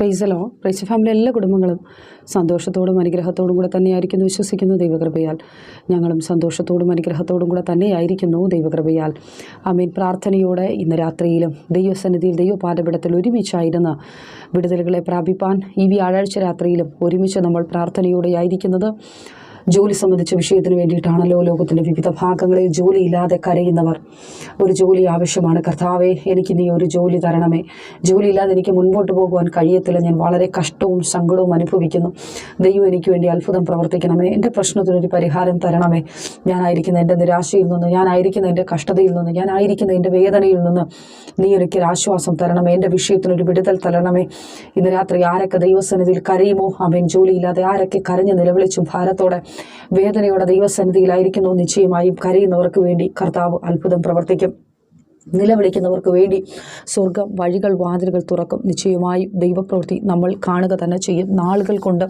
പ്രൈസലോ price family എല്ലാ കുടുംബങ്ങളും സന്തോഷത്തോടും അനുഗ്രഹത്തോടും കൂടെ തന്നെയായിരിക്കുന്നു വിശ്വസിക്കുന്നു ദൈവകൃപയാൽ. ഞങ്ങളും സന്തോഷത്തോടും അനുഗ്രഹത്തോടും കൂടെ തന്നെയായിരിക്കുന്നു ദൈവകൃപയാൽ. അമീൻ പ്രാർത്ഥനയോടെ ഇന്ന് രാത്രിയിലും ദൈവസന്നിധിയിൽ ദൈവപാഠപിടത്തിൽ ഒരുമിച്ചായിരുന്ന വിടുതലുകളെ പ്രാപിപ്പാൻ ഈ വ്യാഴാഴ്ച രാത്രിയിലും ഒരുമിച്ച് നമ്മൾ പ്രാർത്ഥനയോടെ ആയിരിക്കുന്നത് ജോലി സംബന്ധിച്ച വിഷയത്തിന് വേണ്ടിയിട്ടാണല്ലോ ലോകത്തിന്റെ വിവിധ ഭാഗങ്ങളിൽ ജോലിയില്ലാതെ കരയുന്നവർ. ഒരു ജോലി ആവശ്യമാണ്. കർത്താവെ എനിക്ക് നീ ഒരു ജോലി തരണമേ. ജോലിയില്ലാതെ എനിക്ക് മുൻപോട്ട് പോകുവാൻ കഴിയത്തില്ല. ഞാൻ വളരെ കഷ്ടവും സങ്കടവും അനുഭവിക്കുന്നു. ദൈവം എനിക്ക് വേണ്ടി അത്ഭുതം പ്രവർത്തിക്കണമേ. എന്റെ പ്രശ്നത്തിനൊരു പരിഹാരം തരണമേ. ഞാനായിരിക്കുന്ന എന്റെ നിരാശയിൽ നിന്ന് ഞാനായിരിക്കുന്ന എന്റെ കഷ്ടതയിൽ നിന്ന് ഞാനായിരിക്കുന്ന എന്റെ വേദനയിൽ നിന്ന് നീ എനിക്ക് ആശ്വാസം തരണമേ. എന്റെ വിഷയത്തിനൊരു വിടുതൽ തരണമേ. ഇന്ന് രാത്രി ആരൊക്കെ ദൈവസന്നിധിയിൽ കരയുമോ? അവൻ ജോലിയില്ലാതെ ആരൊക്കെ കരഞ്ഞ് നിലവിളിച്ചും ഭാരത്തോടെ വേദനയോടെ ദൈവസന്നിധിയിലായിരിക്കുന്നു. നിശ്ചയമായും കരയുന്നവർക്ക് വേണ്ടി കർത്താവ് അത്ഭുതം പ്രവർത്തിക്കും. നിലവിളിക്കുന്നവർക്ക് വേണ്ടി സ്വർഗം വഴികൾ വാതിലുകൾ തുറക്കും. നിശ്ചയമായി ദൈവപ്രവൃത്തി നമ്മൾ കാണുക തന്നെ ചെയ്യും. നാളുകൾ കൊണ്ട്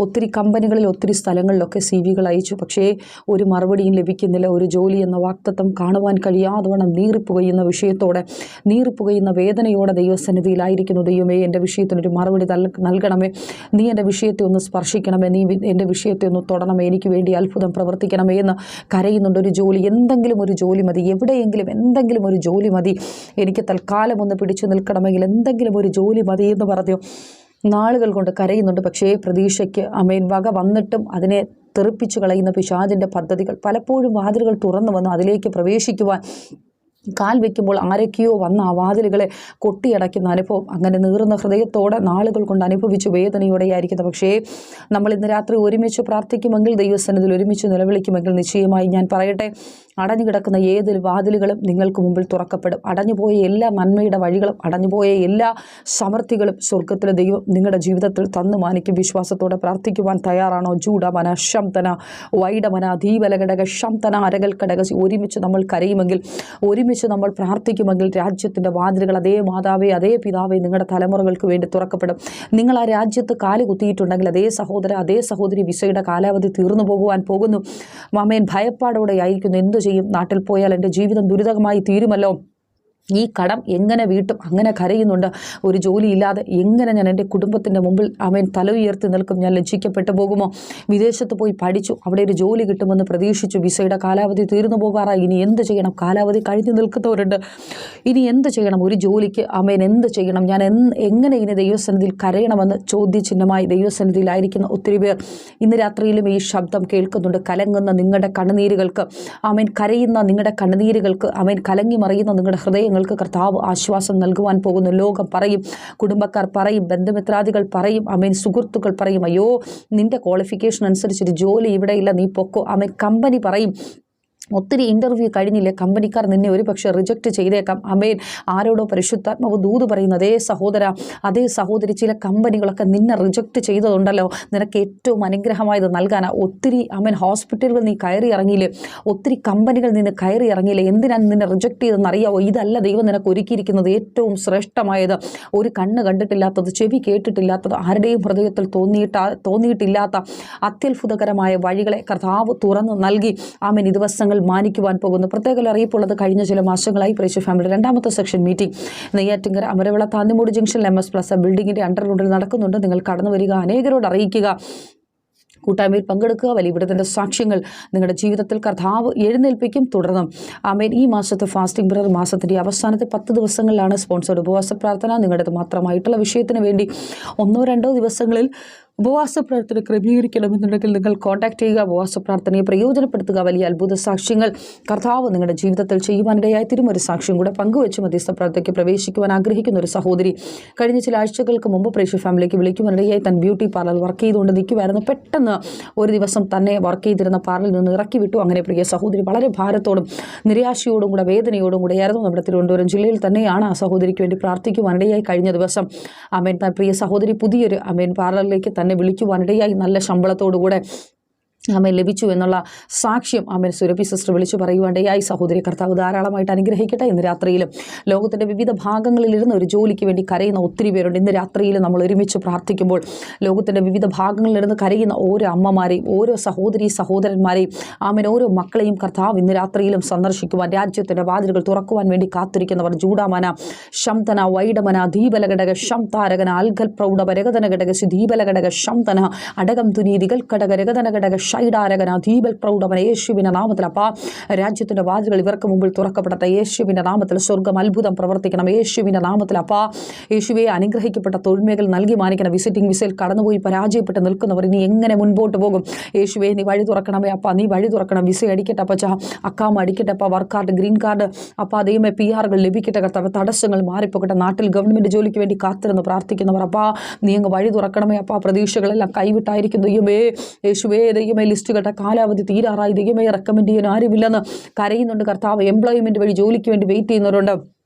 ഒത്തിരി കമ്പനികളിൽ ഒത്തിരി സ്ഥലങ്ങളിലൊക്കെ സി വികൾ അയച്ചു. പക്ഷേ ഒരു മറുപടിയും ലഭിക്കുന്നില്ല. ഒരു ജോലി എന്ന വാക്തത്വം കാണുവാൻ കഴിയാതവണ്ണം നീറിപ്പുകയുന്ന വിഷയത്തോടെ നീറിപ്പുകയുന്ന വേദനയോടെ ദൈവസന്നിധിയിലായിരിക്കുന്നു ദൈവമേ. എന്റെ വിഷയത്തിനൊരു മറുപടി നൽകണമേ. നീ എന്റെ വിഷയത്തെ ഒന്ന് സ്പർശിക്കണമേ. നീ എന്റെ വിഷയത്തെ ഒന്ന് തൊടണമേ. എനിക്ക് വേണ്ടി അത്ഭുതം പ്രവർത്തിക്കണമേ എന്ന് കരയുന്നുണ്ട്. ഒരു ജോലി എന്തെങ്കിലും ഒരു ജോലി മതി. എവിടെയെങ്കിലും എന്തെങ്കിലും ഒരു ജോലി മതി. എനിക്ക് തൽക്കാലം ഒന്ന് പിടിച്ചു നിൽക്കണമെങ്കിൽ എന്തെങ്കിലും ഒരു ജോലി മതി എന്ന് പറഞ്ഞു. നാളുകൾ കൊണ്ട് കരയുന്നുണ്ട്. പക്ഷേ പ്രതീക്ഷയ്ക്ക് അമേൻ വക വന്നിട്ടും അതിനെ തെറിപ്പിച്ചു കളയുന്ന പിശാചിന്റെ പദ്ധതികൾ പലപ്പോഴും വാതിലുകൾ തുറന്നു വന്ന് അതിലേക്ക് പ്രവേശിക്കുവാൻ കാൽ വെക്കുമ്പോൾ ആരൊക്കെയോ വന്ന ആ വാതിലുകളെ കൊട്ടിയടയ്ക്കുന്ന അനുഭവം. അങ്ങനെ നീറുന്ന ഹൃദയത്തോടെ നാളുകൾ കൊണ്ട് അനുഭവിച്ചു വേദനയോടെയായിരിക്കുന്നത് പക്ഷേ നമ്മൾ ഇന്ന് രാത്രി ഒരുമിച്ച് പ്രാർത്ഥിക്കുമെങ്കിൽ ദൈവസന്നിധിയിൽ ഒരുമിച്ച് നിലവിളിക്കുമെങ്കിൽ നിശ്ചയമായി ഞാൻ പറയട്ടെ അടഞ്ഞു കിടക്കുന്ന ഏത് വാതിലുകളും നിങ്ങൾക്ക് മുമ്പിൽ തുറക്കപ്പെടും. അടഞ്ഞുപോയ എല്ലാ നന്മയുടെ വഴികളും അടഞ്ഞുപോയ എല്ലാ സമൃദ്ധികളും സ്വർഗത്തിലെ ദൈവം നിങ്ങളുടെ ജീവിതത്തിൽ തന്നു മാനിക്കും. വിശ്വാസത്തോടെ പ്രാർത്ഥിക്കുവാൻ തയ്യാറാണോ? ജൂഡമന ശംതന വൈഡമന ധീവലഘടക ശംതന അരകൽ കടക ഒരുമിച്ച് നമ്മൾ കരയുമെങ്കിൽ ഒരുമിച്ച് നമ്മൾ പ്രാർത്ഥിക്കുമെങ്കിൽ രാജ്യത്തിന്റെ വാതിലുകൾ അതേ മാതാവേ അതേ പിതാവേ നിങ്ങളുടെ തലമുറകൾക്ക് വേണ്ടി തുറക്കപ്പെടും. നിങ്ങൾ ആ രാജ്യത്ത് കാൽ കുത്തിയിട്ടുണ്ടെങ്കിൽ അതേ സഹോദര അതേ സഹോദരി വിസയുടെ കാലാവധി തീർന്നു പോകുവാൻ പോകുന്നു. മാമേൻ ഭയപ്പാടോടെ ആയിരിക്കുന്നു എന്തു ചെയ്യും? നാട്ടിൽ പോയാൽ എന്റെ ജീവിതം ദുരിതമായി തീരുമല്ലോ. ഈ കടം എങ്ങനെ വീട്ടും? അങ്ങനെ കരയുന്നുണ്ട്. ഒരു ജോലിയില്ലാതെ എങ്ങനെ ഞാൻ എന്റെ കുടുംബത്തിന്റെ മുമ്പിൽ അവൻ തല ഉയർത്തി നിൽക്കും? ഞാൻ ലജ്ജിക്കപ്പെട്ടു പോകുമോ? വിദേശത്ത് പോയി പഠിച്ചു. അവിടെ ഒരു ജോലി കിട്ടുമെന്ന് പ്രതീക്ഷിച്ചു. വിസയുടെ കാലാവധി തീർന്നു പോകാറായി. ഇനി എന്ത് ചെയ്യണം? കാലാവധി കഴിഞ്ഞു നിൽക്കുന്നവരുണ്ട്. ഇനി എന്ത് ചെയ്യണം? ഒരു ജോലിക്ക് അമ്മേൻ എന്ത് ചെയ്യണം? ഞാൻ എങ്ങനെ ഇനി ദൈവസന്നിധിയിൽ കരയണമെന്ന് ചോദ്യചിഹ്നമായി ദൈവസന്നിധിയിലായിരിക്കുന്ന ഒത്തിരി പേർ ഇന്ന് രാത്രിയിലും ഈ ശബ്ദം കേൾക്കുന്നുണ്ട്. കലങ്ങുന്ന നിങ്ങളുടെ കണ്ണുനീരുകൾക്ക് അവൻ കരയുന്ന നിങ്ങളുടെ കണ്ണുനീരുകൾക്ക് അവൻ കലങ്ങി മറിയുന്ന നിങ്ങളുടെ ഹൃദയങ്ങൾക്ക് കർത്താവ് ആശ്വാസം നൽകുവാൻ പോകുന്നു ലോകം പറയും കുടുംബക്കാർ പറയും ബന്ധുമിത്രാദികൾ പറയും അമേൻ സുഹൃത്തുക്കൾ പറയും അയ്യോ നിന്റെ ക്വാളിഫിക്കേഷൻ അനുസരിച്ചൊരു ജോലി ഇവിടെയില്ല നീ പൊക്കോ. അമേൻ കമ്പനി പറയും ഒത്തിരി ഇന്റർവ്യൂ കഴിഞ്ഞില്ലേ? കമ്പനിക്കാർ നിന്നെ ഒരു പക്ഷേ റിജക്റ്റ് ചെയ്തേക്കാം. അമേൻ. ആരോടോ പരിശുദ്ധാത്മാവ് ദൂത് പറയുന്ന അതേ സഹോദര അതേ സഹോദരി ചില കമ്പനികളൊക്കെ നിന്നെ റിജക്റ്റ് ചെയ്തതുണ്ടല്ലോ. നിനക്ക് ഏറ്റവും അനുഗ്രഹമായത് നൽകാനാ. ഒത്തിരി അമേൻ ഹോസ്പിറ്റലുകൾ നീ കയറി ഇറങ്ങിയില്ലേ? ഒത്തിരി കമ്പനികൾ നിന്ന് കയറി ഇറങ്ങിയില്ലേ? എന്തിനാണ് നിന്നെ റിജക്റ്റ് ചെയ്തതെന്ന് അറിയാവോ ഇതല്ല ദൈവം നിനക്ക് ഒരുക്കിയിരിക്കുന്നത് ഏറ്റവും ശ്രേഷ്ഠമായത്. ഒരു കണ്ണ് കണ്ടിട്ടില്ലാത്തത് ചെവി കേട്ടിട്ടില്ലാത്തത് ആരുടെയും ഹൃദയത്തിൽ തോന്നിയിട്ട തോന്നിയിട്ടില്ലാത്ത അത്യത്ഭുതകരമായ വഴികളെ കർത്താവ് തുറന്നു നൽകി. ആമേൻ. ഈ ദിവസങ്ങൾ മാനിക്കുവാൻ പോകുന്നു. പ്രത്യേക അറിയിപ്പുള്ളത് കഴിഞ്ഞ ചില മാസങ്ങളായി പ്രേക്ഷ ഫാമിലി രണ്ടാമത്തെ section meeting. Neyyattinkara Amaravila Thannimoodu junction M S plus ബിൽഡിങ്ങിന്റെ അണ്ടർഗ്രൗണ്ടിൽ നടക്കുന്നുണ്ട്. നിങ്ങൾ കടന്നു വരിക അനേകരോട് അറിയിക്കുക. കൂട്ടായ്മയിൽ പങ്കെടുക്കുക വലിയവിടത്തിന്റെ സാക്ഷ്യങ്ങൾ നിങ്ങളുടെ ജീവിതത്തിൽ കർത്താവ് എഴുന്നേൽപ്പിക്കും. തുടർന്നും ആമേൻ. ഈ മാസത്തെ ഫാസ്റ്റിംഗ് ബ്രർ മാസത്തിന്റെ അവസാനത്തെ പത്ത് ദിവസങ്ങളിലാണ് സ്പോൺസർഡ് ഉപവാസ പ്രാർത്ഥന. നിങ്ങളുടെ മാത്രമായിട്ടുള്ള വിഷയത്തിന് വേണ്ടി ഒന്നോ രണ്ടോ ദിവസങ്ങളിൽ ഉപവാസ പ്രാർത്ഥന ക്രമീകരിക്കണമെന്നുണ്ടെങ്കിൽ നിങ്ങൾ കോൺടാക്ട് ചെയ്യുക. ഉപവാസ പ്രാർത്ഥനയെ പ്രയോജനപ്പെടുത്തുക. വലിയ അത്ഭുത സാക്ഷ്യങ്ങൾ കർത്താവ് നിങ്ങളുടെ ജീവിതത്തിൽ ചെയ്യുവാനിടയായി തിരുമൊരു ഒരു സാക്ഷ്യം കൂടെ പങ്കുവെച്ച് മധ്യസ്ഥ പ്രാർത്ഥനയ്ക്ക് പ്രവേശിക്കുവാൻ ആഗ്രഹിക്കുന്ന ഒരു സഹോദരി കഴിഞ്ഞ ചില ആഴ്ചകൾക്ക് മുമ്പ് പ്രേക്ഷ ഫാമിലിക്ക് വിളിക്കുവാനിടയായി തൻ ബ്യൂട്ടി പാർലർ വർക്ക് ചെയ്തുകൊണ്ട് നിൽക്കുമായിരുന്നു പെട്ടെന്ന് ഒരു ദിവസം തന്നെ വർക്ക് ചെയ്തിരുന്ന പാർലറിൽ നിന്ന് ഇറക്കി വിട്ടു. അങ്ങനെ പ്രിയ സഹോദരി വളരെ ഭാരത്തോടും നിരാശയോടും കൂടെ വേദനയോടും കൂടെ ആയിരുന്നു നമ്മുടെ തിരുവനന്തപുരം ജില്ലയിൽ തന്നെയാണ് ആ സഹോദരിക്ക് വേണ്ടി പ്രാർത്ഥിക്കുവാനിടയായി കഴിഞ്ഞ ദിവസം. അമേൻ. പ്രിയ സഹോദരി പുതിയൊരു അമേൻ പാർലറിലേക്ക് തന്നെ വിളിക്കുവാനിടയായി നല്ല ശമ്പളത്തോടുകൂടെ ആമേൻ ലഭിച്ചു എന്നുള്ള സാക്ഷ്യം അമ്മ സുരഭി സിസ്റ്റർ വിളിച്ചു പറയുവാണ്ടേയായി സഹോദരി കർത്താവ് ധാരാളമായിട്ട് അനുഗ്രഹിക്കട്ടെ? ഇന്ന് രാത്രിയിലും ലോകത്തിന്റെ വിവിധ ഭാഗങ്ങളിലിരുന്ന് ഒരു ജോലിക്ക് വേണ്ടി കരയുന്ന ഒത്തിരി പേരുണ്ട്. ഇന്ന് രാത്രിയിൽ നമ്മൾ ഒരുമിച്ച് പ്രാർത്ഥിക്കുമ്പോൾ ലോകത്തിന്റെ വിവിധ ഭാഗങ്ങളിലിരുന്ന് കരയുന്ന ഓരോ അമ്മമാരെയും ഓരോ സഹോദരി സഹോദരന്മാരെയും ആമേൻ ഓരോ മക്കളെയും കർത്താവ് ഇന്ന് രാത്രിയിലും സന്ദർശിക്കുവാൻ രാജ്യത്തിന്റെ വാതിലുകൾ തുറക്കുവാൻ വേണ്ടി കാത്തിരിക്കുന്നവർ ജൂഡാമന ശംതന വൈഡമന ദീപലഘടക ശംതാരകന അൽഗൽ പ്രൗഢ രഗതന ഘടക ദീപലഘടക ശംതന അടകം തുനീതികൾ ഘടക രഗതന ഘടക ഷൈഡാരകന ദീപൽ പ്രൗഢമന യേശുവിന്റെ നാമത്തിൽ അപ്പാ രാജ്യത്തിന്റെ വാതിലുകൾ ഇവർക്ക് മുമ്പിൽ തുറക്കപ്പെടട്ടെ യേശുവിന്റെ നാമത്തിൽ സ്വർഗം അത്ഭുതം പ്രവർത്തിക്കണം യേശുവിന്റെ നാമത്തിൽ അപ്പാ യേശുവെ അനുഗ്രഹിക്കപ്പെട്ട തൊഴിൽമേഖല നൽകി മാനിക്കണം വിസിറ്റിംഗ് വിസയിൽ കടന്നുപോയി പരാജയപ്പെട്ട് നിൽക്കുന്നവർ ഇനി എങ്ങനെ മുൻപോട്ട് പോകും? യേശുവെ നീ വഴി തുറക്കണമേ അപ്പ നീ വഴി തുറക്കണം വിസ അടിക്കട്ടെ അപ്പച്ച അക്കാമ അടിക്കട്ടെ അപ്പ വർക്ക് കാർഡ് ഗ്രീൻ കാർഡ് അപ്പ ദൈവമേ പി ആറുകൾ ലഭിക്കട്ടെ കർത്താവ് തടസ്സങ്ങൾ മാറിപ്പോകട്ടെ നാട്ടിൽ ഗവൺമെന്റ് ജോലിക്ക് വേണ്ടി കാത്തിരുന്ന് പ്രാർത്ഥിക്കുന്നവർ അപ്പാ നീ അങ്ങ് വഴി തുറക്കണമേ അപ്പ പ്രതീക്ഷകളെല്ലാം കൈവിട്ടായിരിക്കും ദൈവമേ. യേശുവേ ദൈവമേ ലിസ്റ്റ് കേട്ട കാലാവധി തീരാറായി. ദൈവമേ റെക്കമെൻഡ് ചെയ്യാൻ ആരുമില്ലെന്ന് കരയുന്നുണ്ട് കർത്താവ്. എംപ്ലോയ്മെന്റ് വഴി ജോലിക്ക് വേണ്ടി വെയിറ്റ് ചെയ്യുന്നവരുണ്ട്.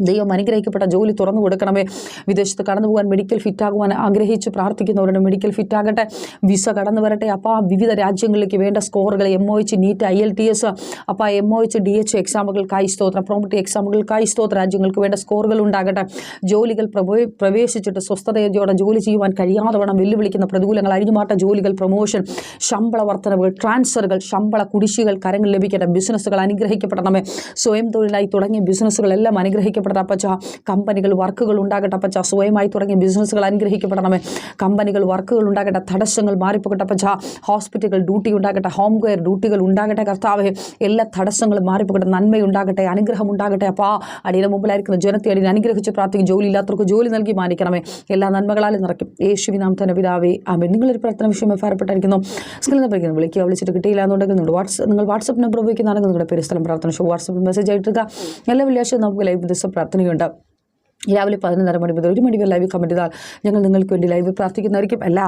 ദൈവം അനുഗ്രഹിക്കപ്പെട്ട ജോലി തുറന്നു കൊടുക്കണമേ. വിദേശത്ത് കടന്നു പോകാൻ മെഡിക്കൽ ഫിറ്റ് ആകുവാൻ ആഗ്രഹിച്ച് പ്രാർത്ഥിക്കുന്നവരുടെ മെഡിക്കൽ ഫിറ്റ് ആകട്ടെ. വിസ കടന്നു വരട്ടെ. അപ്പോൾ വിവിധ രാജ്യങ്ങളിലേക്ക് വേണ്ട സ്കോറുകൾ M O H NEET I L T S അപ്പോൾ M O H D H എക്സാമുകൾക്കായി സ്തോത്രം. പ്രോപ്പർട്ടി എക്സാമുകൾക്കായി സ്തോത്ര. രാജ്യങ്ങൾക്ക് വേണ്ട സ്കോറുകൾ ഉണ്ടാകട്ടെ. ജോലികൾ പ്രവേ പ്രവേശിച്ചിട്ട് സ്വസ്ഥതയോടെ ജോലി ചെയ്യുവാൻ കഴിയാതെ വേണം വെല്ലുവിളിക്കുന്ന പ്രതികൂലങ്ങൾ അഴിഞ്ഞുമാട്ട ജോലികൾ പ്രൊമോഷൻ ശമ്പള വർധനവുകൾ ട്രാൻസ്ഫറുകൾ ശമ്പള കുടിശ്ശികൾ കരങ്ങൾ ലഭിക്കട്ടെ. ബിസിനസ്സുകൾ അനുഗ്രഹിക്കപ്പെടണമേ. സ്വയം തൊഴിലായി തുടങ്ങിയ ബിസിനസ്സുകളെല്ലാം അനുഗ്രഹിക്കപ്പെടട്ടെ അപ്പച്ച. കമ്പനികൾ വർക്കുകൾ ഉണ്ടാകട്ടെ അപ്പച്ച. സ്വയമായി തുടങ്ങിയ ബിസിനസ്സുകൾ അനുഗ്രഹിക്കപ്പെടണമേ. കമ്പനികൾ വർക്കുകൾ ഉണ്ടാകട്ടെ തടസ്സങ്ങൾ മാറിപ്പോകട്ടെ അപ്പച്ച. ഹോസ്പിറ്റലുകൾ ഡ്യൂട്ടി ഉണ്ടാകട്ടെ ഹോം കെയർ ഡ്യൂട്ടികൾ ഉണ്ടാകട്ടെ കർത്താവേ. എല്ലാ തടസ്സങ്ങളും മാറിപ്പോകട്ടെ നന്മയുണ്ടാകട്ടെ അനുഗ്രഹം ഉണ്ടാകട്ടെ അപ്പാ. അടിയുടെ മുമ്പിലായിരിക്കുന്ന ജനത്തെ അടിയിൽ അനുഗ്രഹിച്ച് പ്രാർത്ഥിക്കും. ജോലി ഇല്ലാത്തവർക്ക് ജോലി നൽകി മാനിക്കണമേ. എല്ലാ നന്മകളാലും നിറയ്ക്കും. യേശുവി നാം തന്നെ പിതാവേ. ആമേ നിങ്ങളൊരു പ്രാർത്ഥന വിഷയം ഭാരപ്പെട്ടായിരിക്കുന്നു സ്കിൽ നിന്ന് പഠിക്കുന്നു വിളിക്കുക. വിളിച്ചിട്ട് കിട്ടിയില്ല എന്നുണ്ടെങ്കിൽ നിങ്ങൾ വാട്സ് നിങ്ങൾ വാട്സപ്പ് നമ്പർ ഉപയോഗിക്കുന്നതാണെങ്കിൽ നിങ്ങളുടെ പേര് സ്ഥലം പ്രാർത്ഥന ഷോ വാട്സ്ആപ്പ് മെസ്സേജ് ആയിട്ടിരിക്കുക. എല്ലാ വെള്ളിയാഴ്ചയും നമുക്ക് ലൈവ് ദിവസം പ്രാർത്ഥനയുണ്ട്. രാവിലെ പതിനൊന്നര മണി മുതൽ ഒരു മണിവരെ ലൈവ് കമന്റ് ചെയ്താൽ ഞങ്ങൾ നിങ്ങൾക്ക് വേണ്ടി ലൈവ് പ്രാർത്ഥിക്കുന്നതായിരിക്കും. എല്ലാ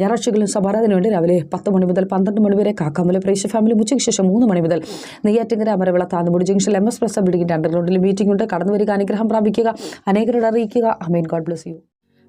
ഞായറാഴ്ചകളിലും സമാരാധന വേണ്ടി രാവിലെ പത്ത് മണി മുതൽ പന്ത്രണ്ട് മണി വരെ കാക്കാമല പ്രേക്ഷ ഫാമിലി ഉച്ചയ്ക്ക് ശേഷം മൂന്ന് മണി മുതൽ Neyyattinkara Amaravila Thannumudi junction M S press ബിൽഡിംഗിന്റെ അണ്ടർഗ്രൗണ്ടിൽ മീറ്റിംഗ് ഉണ്ട്. കടന്നു വരിക അനുഗ്രഹം പ്രാപിക്കുക അനേകരോട് അറിയിക്കുക. Amen God bless you